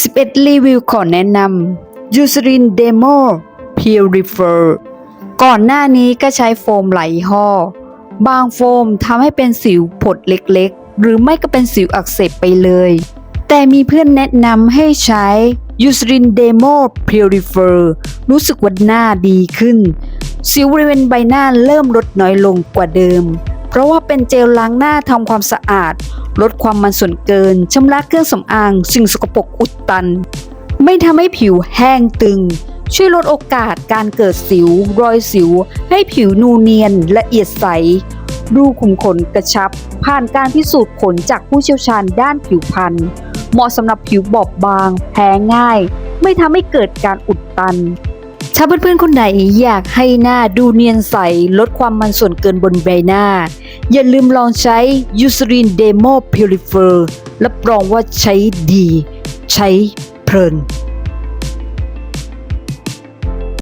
11 รีวิวขอแนะนำ u s e r i n Demo Purifier ก่อนหน้านี้ก็ใช้โฟมหลายยี่ห้อบางโฟมทำให้เป็นสิวผดเล็กๆ หรือไม่ก็เป็นสิวอักเสบไปเลย แต่มีเพื่อนแนะนำให้ใช้ u s e r i n Demo Purifier รู้สึกว่าหน้าดีขึ้น สิวบริเวณใบหน้าเริ่มลดน้อยลงกว่าเดิม เพราะว่าเป็นเจลล้างหน้าทำความสะอาด ลดความมันส่วนเกินชำระเครื่องสำอาง สิ่งสกปรกอุดตัน ไม่ทำให้ผิวแห้งตึง ช่วยลดโอกาสการเกิดสิว รอยสิว ให้ผิวนูเนียนละเอียดใส รูขุมขนกระชับ ผ่านการพิสูจน์ผลจากผู้เชี่ยวชาญด้านผิวพรรณเหมาะสำหรับผิวบอบบาง แพ้ง่าย ไม่ทำให้เกิดการอุดตัน ถ้าเพื่อนๆคนไหนอยากให้หน้าดูเนียนใส ลดความมันส่วนเกินบนใบหน้า อย่าลืมลองใช้ u s e r i n Demo Purifier รับรองว่าใช้ดี ใช้เพลิน